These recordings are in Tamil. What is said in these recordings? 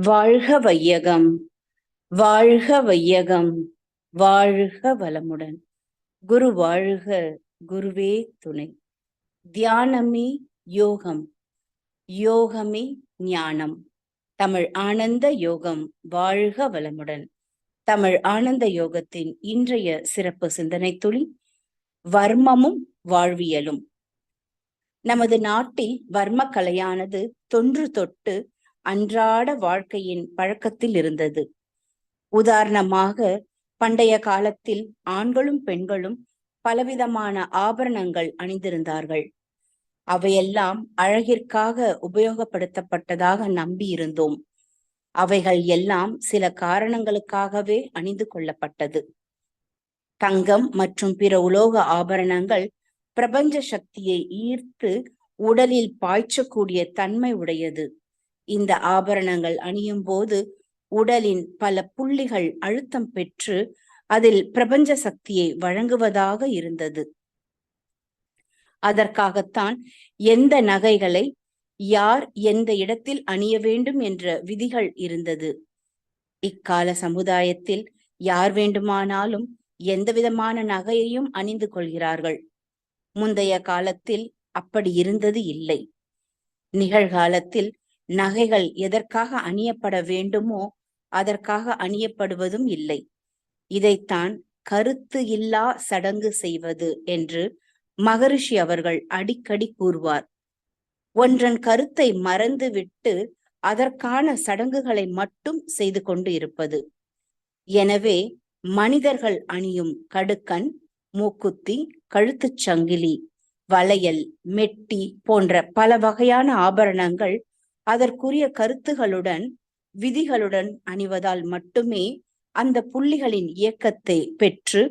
வாழ்க வையகம் வாழ்க வையகம் வாழ்க வளமுடன். குரு வாழ்க குருவே துணை. தியானமே யோகம் யோகமே ஞானம். தமிழ் ஆனந்த யோகம் வாழ்க வளமுடன். தமிழ் ஆனந்த யோகத்தின் இன்றைய சிறப்பு சிந்தனை துளி வர்மமும் வாழ்வியலும். நமது நாட்டில் வர்ம கலையானது தொன்று தொட்டு அன்றாட வாழ்க்கையின் பழக்கத்தில் இருந்தது. உதாரணமாக பண்டைய காலத்தில் ஆண்களும் பெண்களும் பலவிதமான ஆபரணங்கள் அணிந்திருந்தார்கள். அவையெல்லாம் அழகிற்காக உபயோகப்படுத்தப்பட்டதாக நம்பியிருந்தோம். அவைகள் எல்லாம் சில காரணங்களுக்காகவே அணிந்து கொள்ளப்பட்டது. தங்கம் மற்றும் பிற உலோக ஆபரணங்கள் பிரபஞ்ச சக்தியை ஈர்த்து உடலில் பாய்ச்சக்கூடிய தன்மை உடையது. இந்த ஆபரணங்கள் அணியும் போது உடலின் பல புள்ளிகள் அழுத்தம் பெற்று அதில் பிரபஞ்ச சக்தியை வழங்குவதாக இருந்தது. அதற்காகத்தான் எந்த நகைகளை யார் எந்த இடத்தில் அணிய வேண்டும் என்ற விதிகள் இருந்தது. இக்கால சமுதாயத்தில் யார் வேண்டுமானாலும் எந்தவிதமான நகையையும் அணிந்து கொள்கிறார்கள். முந்தைய காலத்தில் அப்படி இருந்தது இல்லை. நிகழ்காலத்தில் நகைகள் எதற்காக அணியப்பட வேண்டுமோ அதற்காக அணியப்படுவதும் இல்லை. இதைத்தான் கருத்து இல்லா சடங்கு செய்வது என்று மகரிஷி அவர்கள் அடிக்கடி கூறுவார். ஒன்றன் கருத்தை மறந்துவிட்டு அதற்கான சடங்குகளை மட்டும் செய்து கொண்டு இருப்பது. எனவே மனிதர்கள் அணியும் கடுக்கன் மூக்குத்தி கழுத்துச் சங்கிலி வளையல் மெட்டி போன்ற பல வகையான ஆபரணங்கள் அதற்குரிய கருத்துகளுடன் விதிகளுடன் அணிவதால் மட்டுமே அந்த புள்ளிகளின் இயக்கத்தை பெற்று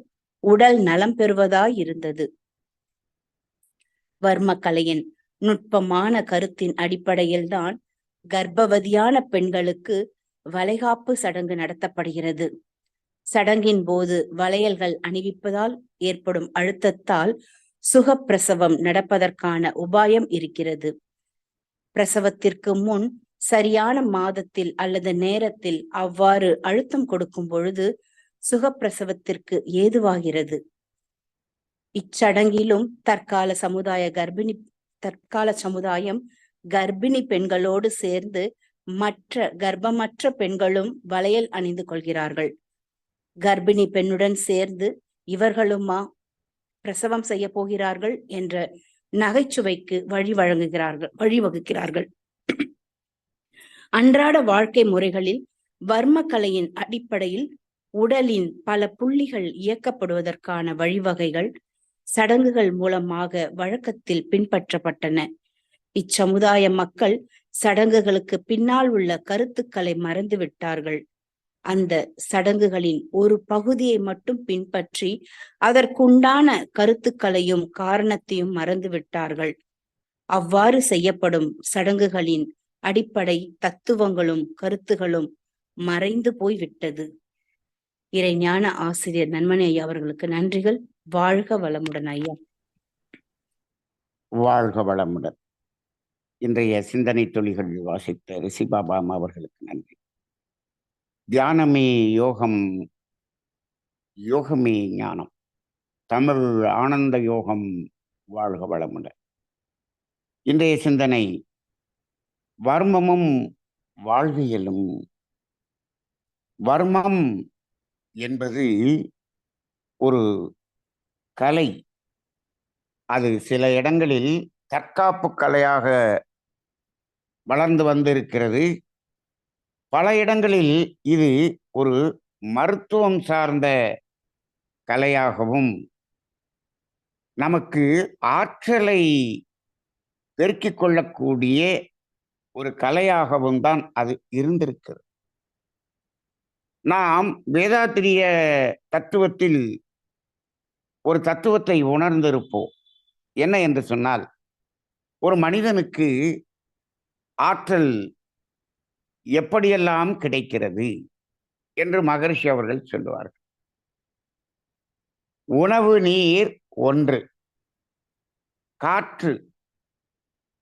உடல் நலம் பெறுவதாயிருந்தது. வர்மக்கலையின் நுட்பமான கருத்தின் அடிப்படையில்தான் கர்ப்பவதியான பெண்களுக்கு வளைகாப்பு சடங்கு நடத்தப்படுகிறது. சடங்கின் போது வளையல்கள் அணிவிப்பதால் ஏற்படும் அழுத்தத்தால் சுகப்பிரசவம் நடப்பதற்கான உபாயம் இருக்கிறது. பிரசவத்திற்கு முன் சரியான மாதத்தில் அல்லது நேரத்தில் அவ்வாறு அழுத்தம் கொடுக்கும் பொழுது சுகப்பிரசவத்திற்கு ஏதுவாகிறது? இச்சடங்கிலும் தற்கால சமுதாய கர்ப்பிணி தற்கால சமுதாயம் கர்ப்பிணி பெண்களோடு சேர்ந்து மற்ற கர்ப்பமற்ற பெண்களும் வளையல் அணிந்து கொள்கிறார்கள். கர்ப்பிணி பெண்ணுடன் சேர்ந்து இவர்களுமா பிரசவம் செய்ய போகிறார்கள் என்ற நகைச்சுவைக்கு வழி வழங்குகிறார்கள் வழிவகுக்கிறார்கள் அன்றாட வாழ்க்கை முறைகளில் வர்ம கலையின் அடிப்படையில் உடலின் பல புள்ளிகள் இயக்கப்படுவதற்கான வழிவகைகள் சடங்குகள் மூலமாக வழக்கத்தில் பின்பற்றப்பட்டன. இச்சமுதாய மக்கள் சடங்குகளுக்கு பின்னால் உள்ள கருத்துக்களை மறந்து விட்டார்கள் அந்த சடங்குகளின் ஒரு பகுதியை மட்டும் பின்பற்றி அதற்குண்டான கருத்துக்களையும் காரணத்தையும் மறந்து விட்டார்கள் அவ்வாறு செய்யப்படும் சடங்குகளின் அடிப்படை தத்துவங்களும் கருத்துகளும் மறைந்து போய்விட்டது. இறை ஞான ஆசிரியர் நன்மணி ஐயா அவர்களுக்கு நன்றிகள். வாழ்க வளமுடன் ஐயா. வாழ்க வளமுடன். இன்றைய சிந்தனை தொழில்கள் வாசித்த ரிஷிபாபாம் அவர்களுக்கு நன்றி. தியானமே யோகம் யோகமே ஞானம். தமிழ் ஆனந்த யோகம் வாழ்க வளமுடன். இன்றைய சிந்தனை வர்மமும் வாழ்வியலும் வர்மம் என்பது ஒரு கலை. அது சில இடங்களில் தற்காப்பு கலையாக வளர்ந்து வந்திருக்கிறது. பல இடங்களில் இது ஒரு மருத்துவம் சார்ந்த கலையாகவும் நமக்கு ஆற்றலை பெருக்கிக் கொள்ளக்கூடிய ஒரு கலையாகவும் தான் அது இருந்திருக்கிறது. நாம் வேதாத்திரிய தத்துவத்தில் ஒரு தத்துவத்தை உணர்ந்திருப்போம். என்ன என்று சொன்னால் ஒரு மனிதனுக்கு ஆற்றல் எப்படியெல்லாம் கிடைக்கிறது? என்று மகரிஷி அவர்கள் சொல்லுவார்கள். உணவு நீர் ஒன்று காற்று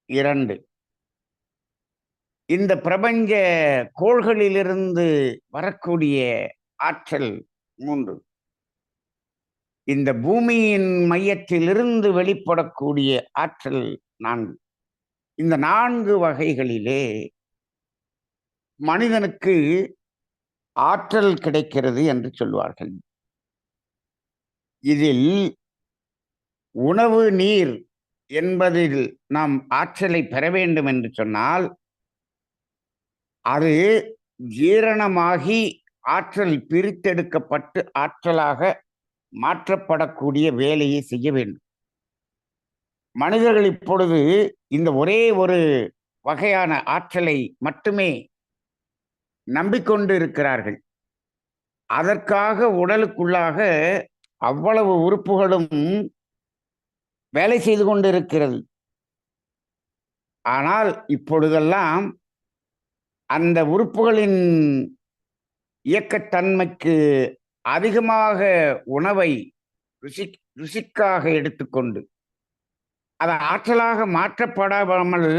இரண்டு. இந்த பிரபஞ்ச கோள்களிலிருந்து வரக்கூடிய ஆற்றல் மூன்று. இந்த பூமியின் மையத்திலிருந்து வெளிப்படக்கூடிய ஆற்றல் நான்கு. இந்த நான்கு வகைகளிலே மனிதனுக்கு ஆற்றல் கிடைக்கிறது என்று சொல்வார்கள். இதில் உணவு நீர் என்பதில் நாம் ஆற்றலை பெற வேண்டும் என்று சொன்னால் அது ஜீரணமாகி ஆற்றல் பிரித்தெடுக்கப்பட்டு ஆற்றலாக மாற்றப்படக்கூடிய வேலையை செய்ய வேண்டும். மனிதர்கள் இப்பொழுது இந்த ஒரே ஒரு வகையான ஆற்றலை மட்டுமே நம்பிக்கொண்டு இருக்கிறார்கள் அதற்காக உடலுக்குள்ளாக அவ்வளவு உறுப்புகளும் வேலை செய்து கொண்டிருக்கிறது. ஆனால் இப்பொழுதெல்லாம் அந்த உறுப்புகளின் இயக்கத்தன்மைக்கு அதிகமாக உணவை ருசி ருசிக்காக எடுத்துக்கொண்டு அது ஆற்றலாக மாற்றப்படாமல்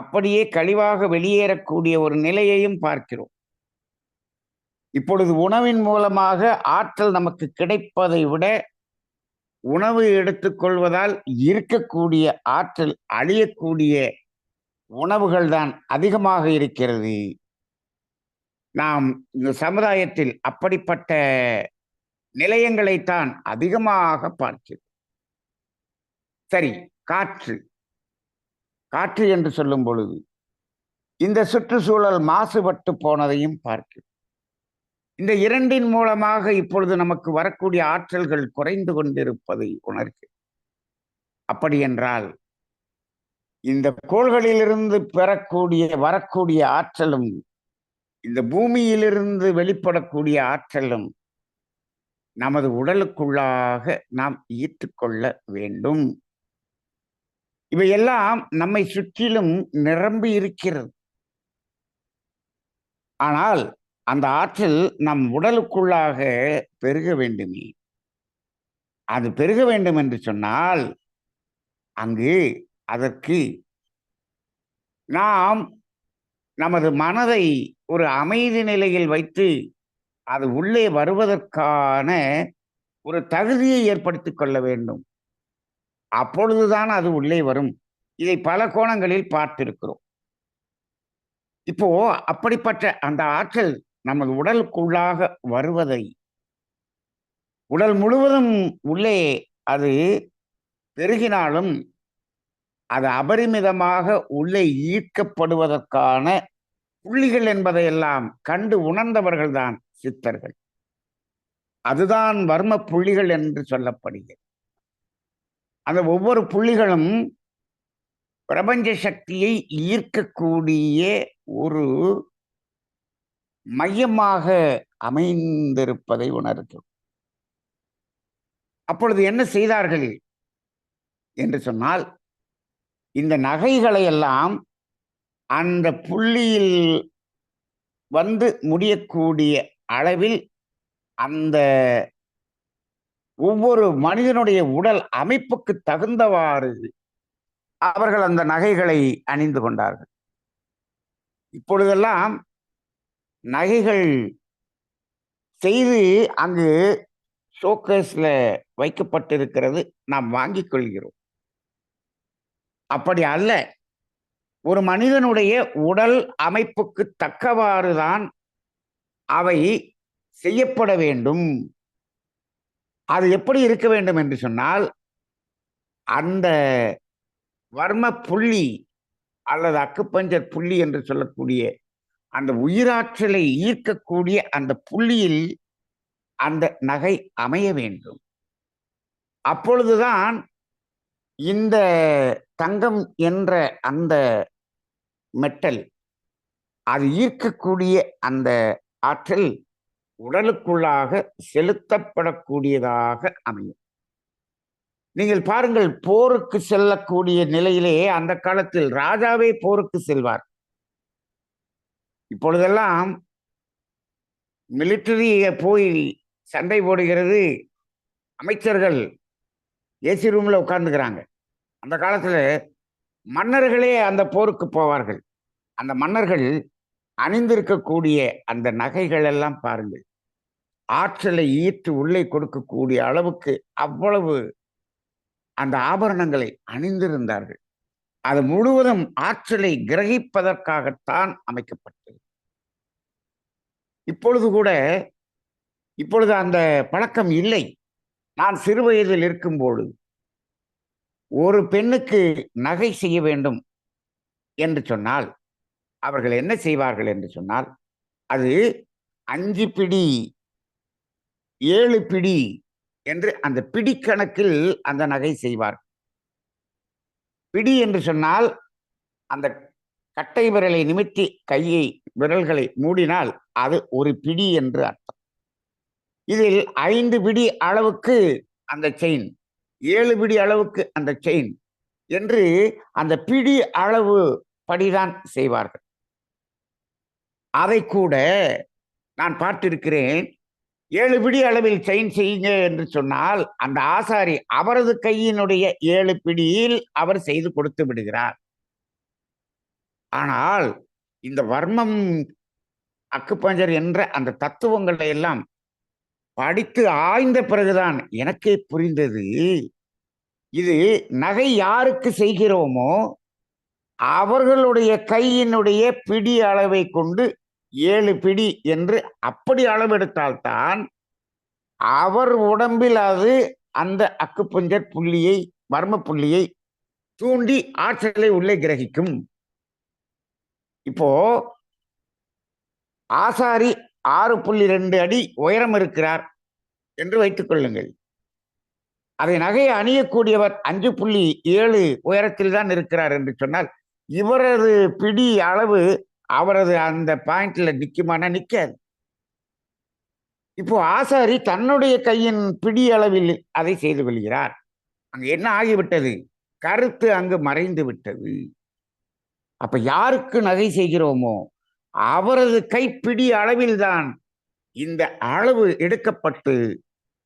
அப்படியே கழிவாக வெளியேறக்கூடிய ஒரு நிலையையும் பார்க்கிறோம். இப்பொழுது உணவின் மூலமாக ஆற்றல் நமக்கு கிடைப்பதை விட உணவு எடுத்துக்கொள்வதால் இருக்கக்கூடிய ஆற்றல் அழியக்கூடிய உணவுகள் தான் அதிகமாக இருக்கிறது. நாம் இந்த சமுதாயத்தில் அப்படிப்பட்ட நிலையங்களைத்தான் அதிகமாக பார்க்கிறோம். சரி காற்று. காற்று என்று சொல்லும் பொழுது இந்த சுற்றுச்சூழல் மாசுபட்டு போனதையும் பார்க்கிறோம். இந்த இரண்டின் மூலமாக இப்பொழுது நமக்கு வரக்கூடிய ஆற்றல்கள் குறைந்து கொண்டிருப்பதை உணர்கிறோம். அப்படி என்றால் இந்த கோள்களிலிருந்து பெறக்கூடிய வரக்கூடிய ஆற்றலும் இந்த பூமியிலிருந்து வெளிப்படக்கூடிய ஆற்றலும் நமது உடலுக்குள்ளாக நாம் ஈர்த்துக்கொள்ள வேண்டும். இவையெல்லாம் நம்மை சுற்றிலும் நிரம்பி இருக்கிறது. ஆனால் அந்த ஆற்றல் நம் உடலுக்குள்ளாக பெருக வேண்டுமே. அது பெருக வேண்டும் என்று சொன்னால் அங்கு அதற்கு நாம் நமது மனதை ஒரு அமைதி நிலையில் வைத்து அது உள்ளே வருவதற்கான ஒரு தகுதியை ஏற்படுத்தி கொள்ள வேண்டும். அப்பொழுதுதான் அது உள்ளே வரும். இதை பல கோணங்களில் பார்த்திருக்கிறோம். இப்போ அப்படிப்பட்ட அந்த ஆற்றல் நமது உடலுக்குள்ளாக வருவதை உடல் முழுவதும் உள்ளே அது பெருகினாலும் அது அபரிமிதமாக உள்ளே ஈர்க்கப்படுவதற்கான புள்ளிகள் என்பதையெல்லாம் கண்டு உணர்ந்தவர்கள்தான் சித்தர்கள். அதுதான் வர்ம புள்ளிகள் என்று சொல்லப்படுகிறது. அந்த ஒவ்வொரு புள்ளிகளும் பிரபஞ்ச சக்தியை ஈர்க்கக்கூடிய ஒரு மையமாக அமைந்திருப்பதை உணர்கிறோம். அப்பொழுது என்ன செய்தார்கள் என்று சொன்னால் இந்த நகைகளை எல்லாம் அந்த புள்ளியில் வந்து முடியக்கூடிய அளவில் அந்த ஒவ்வொரு மனிதனுடைய உடல் அமைப்புக்கு தகுந்தவாறு அவர்கள் அந்த நகைகளை அணிந்து கொண்டார்கள். இப்பொழுதெல்லாம் நகைகள் செய்து அங்கு ஷோகேஸில் வைக்கப்பட்டிருக்கிறது நாம் வாங்கிக் கொள்கிறோம். அப்படி அல்ல ஒரு மனிதனுடைய உடல் அமைப்புக்கு தக்கவாறுதான் அவை செய்யப்பட வேண்டும். அது எப்படி இருக்க வேண்டும் என்று சொன்னால் அந்த வர்ம புள்ளி அல்லது அக்குப்பஞ்சர் புள்ளி என்று சொல்லக்கூடிய அந்த உயிராற்றலை ஈர்க்கக்கூடிய அந்த புள்ளியில் அந்த நகை அமைய வேண்டும். அப்பொழுதுதான் இந்த தங்கம் என்ற அந்த மெட்டல் அது ஈர்க்கக்கூடிய அந்த ஆற்றல் உடலுக்குள்ளாக செலுத்தப்படக்கூடியதாக அமையும். நீங்கள் பாருங்கள் போருக்கு செல்லக்கூடிய நிலையிலே அந்த காலத்தில் ராஜாவே போருக்கு செல்வார். இப்பொழுதெல்லாம் மிலிட்டரி போய் சண்டை போடுகிறது அமைச்சர்கள். ஏசி ரூம்ல உட்கார்ந்துக்கிறாங்க. அந்த காலத்துல மன்னர்களே அந்த போருக்கு போவார்கள். அந்த மன்னர்கள் அணிந்திருக்கக்கூடிய அந்த நகைகள் எல்லாம் பாருங்கள். ஆற்றலை ஈர்த்து உள்ளே கொடுக்கக்கூடிய அளவுக்கு அவ்வளவு அந்த ஆபரணங்களை அணிந்திருந்தார்கள். அது முழுவதும் ஆற்றலை கிரகிப்பதற்காகத்தான் அமைக்கப்பட்டது. இப்பொழுது கூட இப்பொழுது அந்த பழக்கம் இல்லை. நான் சிறு வயதில் ஒரு பெண்ணுக்கு நகை செய்ய வேண்டும் என்று சொன்னால் அவர்கள் என்ன செய்வார்கள் என்று சொன்னால் அது அஞ்சு பிடி ஏழு பிடி என்று அந்த பிடி கணக்கில் அந்த நகை செய்வார். பிடி என்று சொன்னால் அந்த கட்டை விரலை நிமித்தி கையை விரல்களை மூடினால் அது ஒரு பிடி என்று அர்த்தம். இதில் ஐந்து பிடி அளவுக்கு அந்த செயின் ஏழு பிடி அளவுக்கு அந்த செயின் என்று அந்த பிடி அளவு படிதான் செய்வார்கள். அதை கூட நான் பார்த்திருக்கிறேன் ஏழு பிடி அளவில் செயின் செய்யுங்க என்று சொன்னால் அந்த ஆசாரி அவரது கையினுடைய ஏழு பிடியில் அவர் செய்து கொடுத்து விடுகிறார். ஆனால் இந்த வர்மம் அக்குப்பஞ்சர் என்ற அந்த தத்துவங்களை எல்லாம் படித்து ஆய்ந்த பிறகுதான் எனக்கே புரிந்தது. இது நகை யாருக்கு செய்கிறோமோ அவர்களுடைய கையினுடைய பிடி அளவை கொண்டு ஏழு பிடி என்று அப்படி அளவெடுத்தால்தான் அவர் உடம்பில் அது அந்த அக்குப்பஞ்சர் புள்ளியை மர்ம புள்ளியை தூண்டி ஆற்றலை உள்ளே கிரகிக்கும். இப்போ ஆசாரி ஆறு புள்ளி ரெண்டு அடி உயரம் இருக்கிறார் என்று வைத்துக் கொள்ளுங்கள். அதை நகையை அணியக்கூடியவர் அஞ்சு புள்ளி ஏழு உயரத்தில் தான் இருக்கிறார் என்று சொன்னால் இவரது பிடி அளவு அவரது அந்த பாயிண்ட்ல நிற்குமானா நிற்காது இப்போ ஆசாரி தன்னுடைய கையின் பிடி அளவில் அதை செய்து கொள்கிறார். அங்கு என்ன ஆகிவிட்டது? கருத்து அங்கு மறைந்து விட்டது. அப்ப யாருக்கு நகை செய்கிறோமோ? அவரது கைப்பிடி அளவில்தான் இந்த அளவு எடுக்கப்பட்டு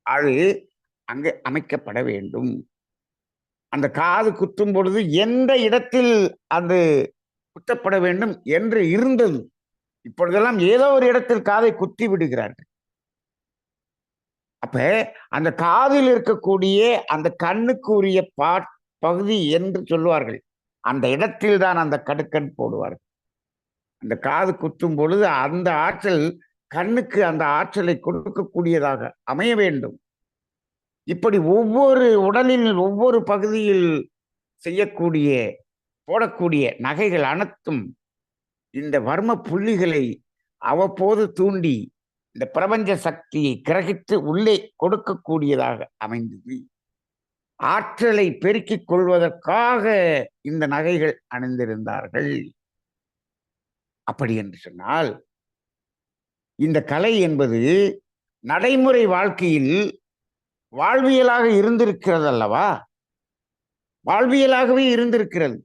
அது அங்கு அமைக்கப்பட வேண்டும். அந்த காது குத்தும் பொழுது எந்த இடத்தில் அது குத்தப்பட வேண்டும் என்று இருந்தது. இப்பொழுதெல்லாம் ஏதோ ஒரு இடத்தில் காதை குத்தி விடுகிறார்கள். அப்ப அந்த காதில் இருக்கக்கூடிய அந்த கண்ணுக்கு உரிய பாட் பகுதி என்று சொல்லுவார்கள் அந்த இடத்தில் தான் அந்த கடுக்கன் போடுவார்கள். அந்த காது குத்தும் பொழுது அந்த ஆற்றல் கண்ணுக்கு அந்த ஆற்றலை கொடுக்கக்கூடியதாக அமைய வேண்டும். இப்படி ஒவ்வொரு உடலில் ஒவ்வொரு பகுதியில் செய்யக்கூடிய போடக்கூடிய நகைகள் அனைத்தும் இந்த வர்ம புள்ளிகளை அவ்வப்போது தூண்டி இந்த பிரபஞ்ச சக்தியை கிரகித்து உள்ளே கொடுக்கக்கூடியதாக அமைந்தது. ஆற்றலை பெருக்கிக் கொள்வதற்காக இந்த நகைகள் அணிந்திருந்தார்கள். அப்படி என்று சொன்னால் இந்த கலை என்பது நடைமுறை வாழ்க்கையில் வாழ்வியலாக இருந்திருக்கிறது அல்லவா வாழ்வியலாகவே இருந்திருக்கிறது.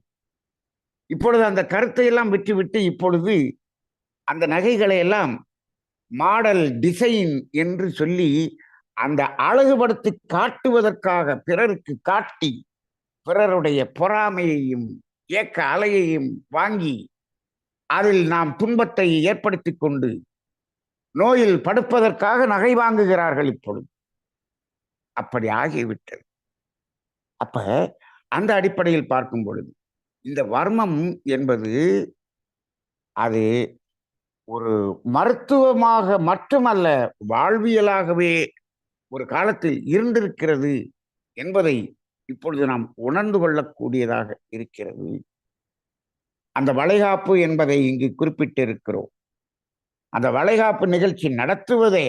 இப்பொழுது அந்த கருத்தை எல்லாம் விட்டுவிட்டு இப்பொழுது அந்த நகைகளை எல்லாம் மாடல் டிசைன் என்று சொல்லி அந்த அழகுபடுத்தி காட்டுவதற்காக பிறருக்கு காட்டி பிறருடைய பொறாமையையும் ஏக்க அலையையும் வாங்கி அதில் நாம் துன்பத்தை ஏற்படுத்தி கொண்டு நோயில் படுப்பதற்காக நகை வாங்குகிறார்கள் இப்பொழுது. அப்படி ஆகிவிட்டது. அப்ப அந்த அடிப்படையில் பார்க்கும் பொழுது இந்த வர்மம் என்பது அது ஒரு மருத்துவமாக மட்டுமல்ல வாழ்வியலாகவே ஒரு காலத்தில் இருந்திருக்கிறது என்பதை இப்பொழுது நாம் உணர்ந்து கொள்ளக்கூடியதாக இருக்கிறது. அந்த வளைகாப்பு என்பதை இங்கு குறிப்பிட்டிருக்கிறோம். அந்த வளைகாப்பு நிகழ்ச்சி நடத்துவதே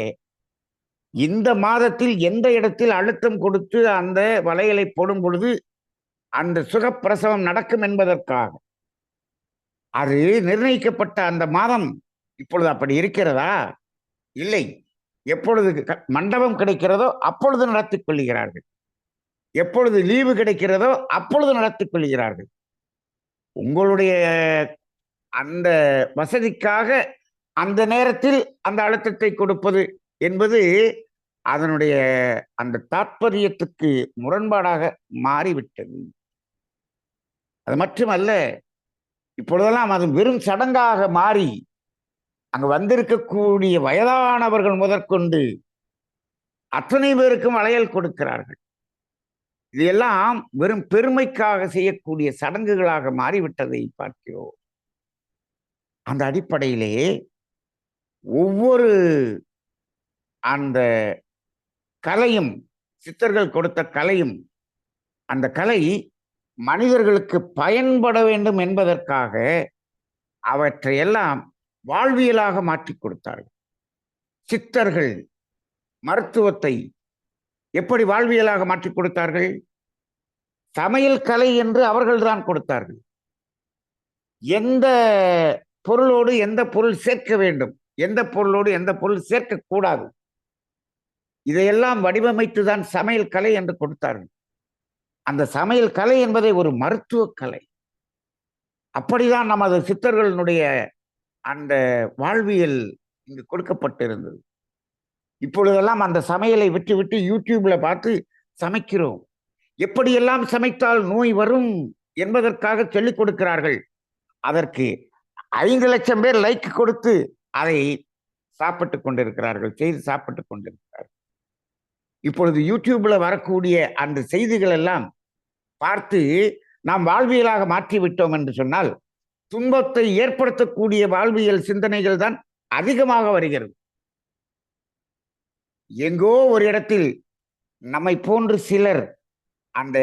இந்த மாதத்தில் எந்த இடத்தில் அழுத்தம் கொடுத்து அந்த வளையலை போடும் பொழுது அந்த சுகப்பிரசவம் நடக்கும் என்பதற்காக. அது நிர்ணயிக்கப்பட்ட அந்த மாதம் இப்பொழுது அப்படி இருக்கிறதா? இல்லை. எப்பொழுது க- மண்டபம் கிடைக்கிறதோ அப்பொழுது நடத்திக் கொள்கிறார்கள். எப்பொழுது லீவு கிடைக்கிறதோ அப்பொழுது நடத்திக் கொள்கிறார்கள். உங்களுடைய அந்த வசதிக்காக அந்த நேரத்தில் அந்த அழுத்தத்தை கொடுப்பது என்பது அதனுடைய அந்த தாற்பயத்துக்கு முரண்பாடாக மாறிவிட்டது. அது மட்டுமல்ல இப்பொழுதெல்லாம் அது வெறும் சடங்காக மாறி அங்கு வந்திருக்கக்கூடிய வயதானவர்கள் முதற்கொண்டு அத்தனை பேருக்கும் வளையல் கொடுக்கிறார்கள். இதெல்லாம் வெறும் பெருமைக்காக செய்யக்கூடிய சடங்குகளாக மாறிவிட்டதை பார்க்கிறோம். அந்த அடிப்படையிலே ஒவ்வொரு அந்த கலையும் சித்தர்கள் கொடுத்த கலையும் அந்த கலை மனிதர்களுக்கு பயன்பட வேண்டும் என்பதற்காக அவற்றையெல்லாம் வாழ்வியலாக மாற்றி கொடுத்தார்கள். சித்தர்கள் மருத்துவத்தை எப்படி வாழ்வியலாக மாற்றி கொடுத்தார்கள்? சமையல் கலை என்று அவர்கள்தான் கொடுத்தார்கள். எந்த பொருளோடு எந்த பொருள் சேர்க்க வேண்டும்? எந்த பொருளோடு எந்த பொருள் சேர்க்கக்கூடாது? இதையெல்லாம் வடிவமைத்து தான் சமையல் கலை என்று கொடுத்தார்கள். அந்த சமையல் கலை என்பதை ஒரு மருத்துவ கலை. அப்படிதான் நமது சித்தர்களினுடைய அந்த வாழ்வியல் இங்கு கொடுக்கப்பட்டிருந்தது. இப்பொழுதெல்லாம் அந்த சமையலை விட்டு விட்டு யூடியூப்ல பார்த்து சமைக்கிறோம். எப்படியெல்லாம் சமைத்தால் நோய் வரும் என்பதற்காக சொல்லிக் கொடுக்கிறார்கள். அதற்கு ஐந்து லட்சம் பேர் லைக் கொடுத்து அதை சாப்பிட்டு கொண்டிருக்கிறார்கள் செய்து சாப்பிட்டு கொண்டிருக்கிறார்கள். இப்பொழுது யூடியூப்ல வரக்கூடிய அந்த செய்திகள் எல்லாம் பார்த்து நாம் வாழ்வியலாக மாற்றி விட்டோம் என்று சொன்னால் துன்பத்தை ஏற்படுத்தக்கூடிய வாழ்வியல் சிந்தனைகள் தான் அதிகமாக வருகிறது. எங்கோ ஒரு இடத்தில் நம்மை போன்று சிலர் அந்த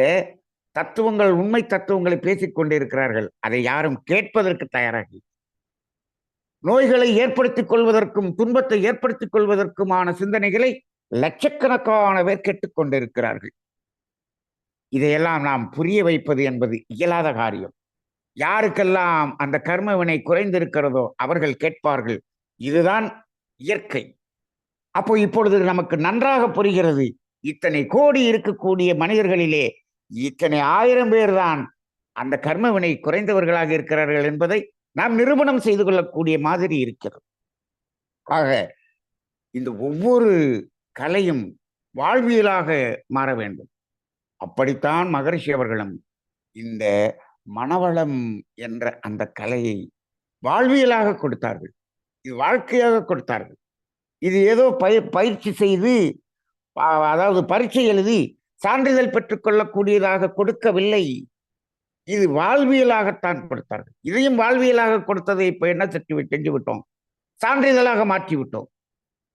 தத்துவங்கள் உண்மை தத்துவங்களை பேசிக் கொண்டிருக்கிறார்கள். அதை யாரும் கேட்பதற்கு தயாராகி நோய்களை ஏற்படுத்திக் கொள்வதற்கும் துன்பத்தை ஏற்படுத்திக் கொள்வதற்குமான சிந்தனைகளை லட்சக்கணக்கான பேர் கேட்டுக்கொண்டிருக்கிறார்கள் இதையெல்லாம் நாம் புரிய வைப்பது என்பது இயலாத காரியம். யாருக்கெல்லாம் அந்த கர்ம வினை குறைந்திருக்கிறதோ அவர்கள் கேட்பார்கள் இதுதான் இயற்கை. அப்போ இப்பொழுது நமக்கு நன்றாக புரிகிறது இத்தனை கோடி இருக்கக்கூடிய மனிதர்களிலே இத்தனை ஆயிரம் பேர் தான் அந்த கர்ம வினை குறைந்தவர்களாக இருக்கிறார்கள் என்பதை நாம் நிரூபணம் செய்து கொள்ளக்கூடிய மாதிரி இருக்கிறது. ஆக இந்த ஒவ்வொரு கலையும் வாழ்வியலாக மாற வேண்டும். அப்படித்தான் மகரிஷி அவர்களும் இந்த மனவளம் என்ற அந்த கலையை வாழ்வியலாக கொடுத்தார்கள். இது வாழ்க்கையாக கொடுத்தார்கள். இது ஏதோ பய பயிற்சி செய்து அதாவது பரீட்சை எழுதி சான்றிதழ் பெற்றுக்கொள்ளக்கூடியதாக கொடுக்கவில்லை. இது வாழ்வியலாகத்தான் கொடுத்தார்கள். இதையும் வாழ்வியலாக கொடுத்ததை இப்போ என்ன செஞ்சு செஞ்சு விட்டோம்? சான்றிதழாக மாற்றி விட்டோம்.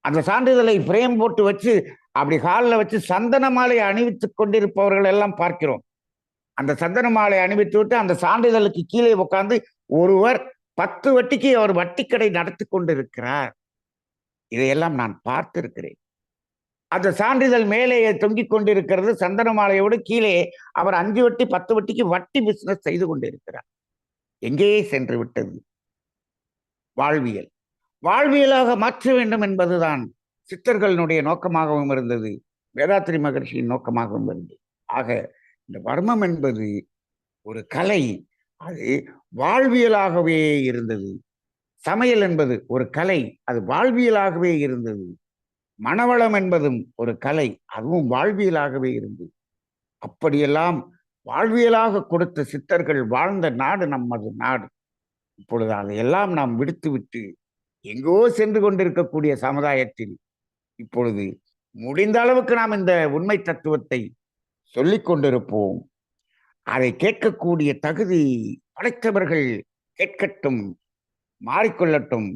அந்த சான்றிதழை ஃப்ரேம் போட்டு வச்சு அப்படி காலில் வச்சு சந்தன மாலை அணிவித்துக் கொண்டிருப்பவர்கள் எல்லாம் பார்க்கிறோம். அந்த சந்தன மாலை அணிவித்து விட்டு அந்த சான்றிதழுக்கு கீழே உட்கார்ந்து ஒருவர் பத்து வட்டிக்கு அவர் வட்டிக்கடை நடத்தி கொண்டிருக்கிறார். இதையெல்லாம் நான் பார்த்திருக்கிறேன். அந்த சான்றிதழ் மேலே தொங்கிக் கொண்டிருக்கிறது. சந்தன மாலையோடு கீழே அவர் அஞ்சு வட்டி பத்து வட்டிக்கு வட்டி பிசினஸ் செய்து கொண்டிருக்கிறார். எங்கேயே சென்று விட்டது. வாழ்வியல். வாழ்வியலாக மாற்ற வேண்டும் என்பதுதான். சித்தர்களுடைய நோக்கமாகவும் இருந்தது. வேதாத்திரி மகர்ஷியின் நோக்கமாகவும் இருந்தது. ஆக இந்த வர்மம் என்பது ஒரு கலை. அது வாழ்வியலாகவே இருந்தது. சமையல் என்பது ஒரு கலை. அது வாழ்வியலாகவே இருந்தது. மனவளம் என்பதும் ஒரு கலை. அதுவும் வாழ்வியலாகவே இருந்தது. அப்படியெல்லாம் வாழ்வியலாக கொடுத்த சித்தர்கள் வாழ்ந்த நாடு நமது நாடு. இப்பொழுது அதையெல்லாம் நாம் விடுத்துவிட்டு எங்கோ சென்று கொண்டிருக்கக்கூடிய சமுதாயத்தில் இப்பொழுது முடிந்த அளவுக்கு நாம் இந்த உண்மை தத்துவத்தை சொல்லிக் கொண்டிருப்போம். அதை கேட்கக்கூடிய தகுதி படைத்தவர்கள் கேட்கட்டும் மாறிக்கொள்ளட்டும்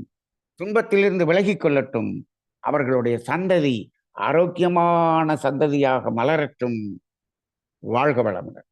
துன்பத்திலிருந்து விலகிக்கொள்ளட்டும் அவர்களுடைய சந்ததி ஆரோக்கியமான சந்ததியாக மலரட்டும். வாழ்க வளமுடன்.